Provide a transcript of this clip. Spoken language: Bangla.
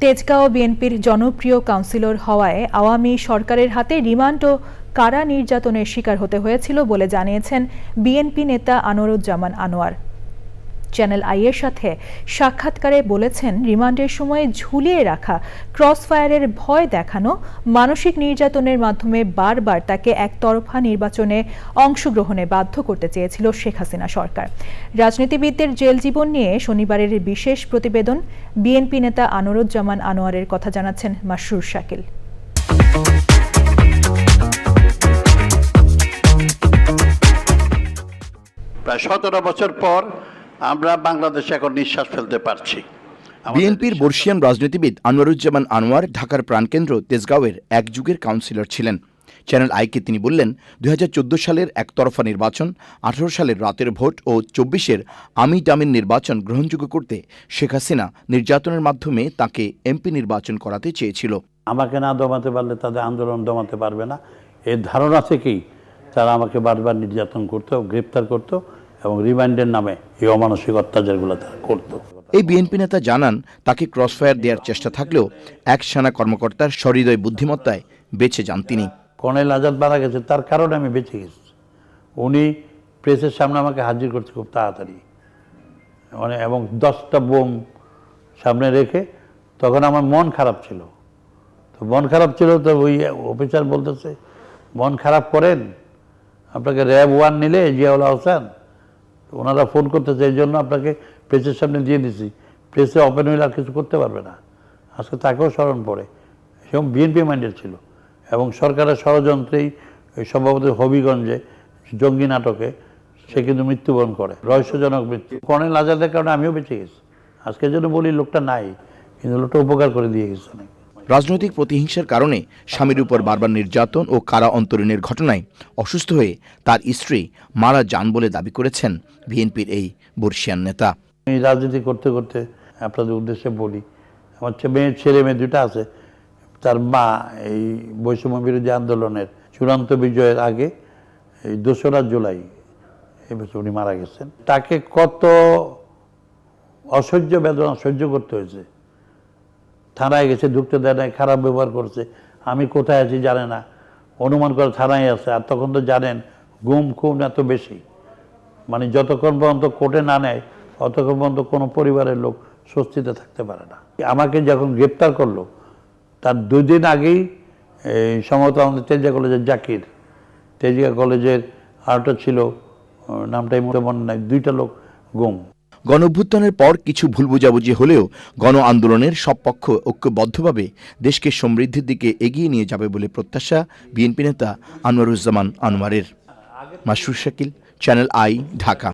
তেজগাঁও বিএনপির জনপ্রিয় কাউন্সিলর হওয়ায় আওয়ামী সরকারের হাতে রিমান্ড ও কারা নির্যাতনের শিকার হতে হয়েছিল বলে জানিয়েছেন বিএনপি নেতা আনোরুজ্জামান আনোয়ার। চ্যানেল আইয়ের সাথে সাক্ষাৎকারে বলেছেন, রিমান্ডের সময় ঝুলিয়ে রাখা, ক্রসফায়ারের ভয় দেখানো, মানসিক নির্যাতনের মাধ্যমে বারবার তাকে একতরফা নির্বাচনে অংশগ্রহণে বাধ্য করতে চেয়েছিল শেখ হাসিনা সরকার। রাজনীতিবিদদের জেল জীবন নিয়ে শনিবারের বিশেষ প্রতিবেদন, বিএনপি নেতা আনোয়ারুজ্জামান আনোয়ারের কথা জানাচ্ছেন মাসরুর শাকিল। প্রায় সতেরো বছর পর আমরা বাংলাদেশে এখন নিঃশ্বাস ফেলতে পারছি। বিএনপির বর্ষিয়ান রাজনীতিবিদ আনোয়ারুজ্জামান আনোয়ার ঢাকার প্রাণকেন্দ্র তেজগাঁওয়ের এক যুগের কাউন্সিলর ছিলেন। চ্যানেল আইকে তিনি বললেন দুই হাজার চোদ্দ সালের একতরফা নির্বাচন আঠারো সালের রাতের ভোট ও চব্বিশের আমি ডামিন নির্বাচন গ্রহণযোগ্য করতে শেখ হাসিনা নির্যাতনের মাধ্যমে তাকে এমপি নির্বাচন করাতে চেয়েছিল। আমাকে না দমাতে পারলে তাদের আন্দোলন দমাতে পারবে না। এর ধারণা থেকেই তারা আমাকে বারবার নির্যাতন করতো গ্রেপ্তার করতো। এবং রিমান্ডের নামে এই অমানসিক অত্যাচারগুলো তারা করতো। এই বিএনপি নেতা জানান তাকে ক্রসফায়ার দেওয়ার চেষ্টা থাকলেও এক সেনা কর্মকর্তার সহৃদয় বুদ্ধিমত্তায় বেঁচে যান তিনি। কর্নেল আজাদ মারা গেছে তার কারণে আমি বেঁচে গেছি। উনি প্রেসের সামনে আমাকে হাজির করছে খুব তাড়াতাড়ি। মানে এবং দশটা বোম সামনে রেখে তখন আমার মন খারাপ ছিল। তো মন খারাপ ছিল তো ওই অফিসার বলতেছে মন খারাপ করেন আপনাকে র্যাব ওয়ান নিলে জিয়াউল হোসেন তো ওনারা ফোন করতেছে এই জন্য আপনাকে প্রেসের সামনে দিয়ে দিছি। প্রেসে ওপেন হইলে আর কিছু করতে পারবে না। আজকে তাকেও স্মরণ পড়ে। সেরকম বিএনপি মাইন্ডেড ছিল। এবং সরকারের ষড়যন্ত্রেই ওই সম্ভবত হবিগঞ্জে জঙ্গি নাটকে সে কিন্তু মৃত্যুবরণ করে। রহস্যজনক মৃত্যু। কর্নেল আজাদের কারণে আমিও বেঁচে গেছি। আজকের জন্য বলি লোকটা নাই, কিন্তু লোকটা উপকার করে দিয়ে গেছে অনেক। রাজনৈতিক প্রতিহিংসার কারণে স্বামীর উপর বারবার নির্যাতন ও কারা অন্তরীণের ঘটনায় অসুস্থ হয়ে তার স্ত্রী মারা যান বলে দাবি করেছেন বিএনপির এই বর্ষিয়ান নেতা। আমি রাজনীতি করতে করতে আপনাদের উদ্দেশ্যে বলি, আমার মেয়ে, ছেলে মেয়ে দুটা আছে। তার মা এই বৈষম্য বিরোধী আন্দোলনের চূড়ান্ত বিজয়ের আগে এই দোসরা জুলাই এই বছর উনি মারা গেছেন। তাকে কত অসহ্য বেদনা সহ্য করতে হয়েছে। থানায় গেছে, ঢুকতে দেয় নাই, খারাপ ব্যবহার করছে। আমি কোথায় আছি জানে না। অনুমান করে থানায় আছে, আর তখন তো জানেন, গুম খুন এত বেশি। মানে যতক্ষণ পর্যন্ত কোর্টে না নেয়, ততক্ষণ পর্যন্ত কোনো পরিবারের লোক স্বস্তিতে থাকতে পারে না। আমাকে যখন গ্রেপ্তার করল, তার দুই দিন আগেই, এই সম্ভবত আমাদের তেজিয়া কলেজের জাকির তেজিয়া কলেজের আরেকটা ছিল নামটাই মনে মনে নাই, দুইটা লোক গুম। গণঅভ্যুত্থানের পর কিছু ভুল বোঝাবুঝি হলেও গণ আন্দোলনের সব পক্ষ ঐক্যবদ্ধভাবে দেশকে সমৃদ্ধির দিকে এগিয়ে নিয়ে যাবে বলে প্রত্যাশা বিএনপি নেতা Anwaruzzaman আনোয়ারের। Masrur Shakil, channel I, Dhaka.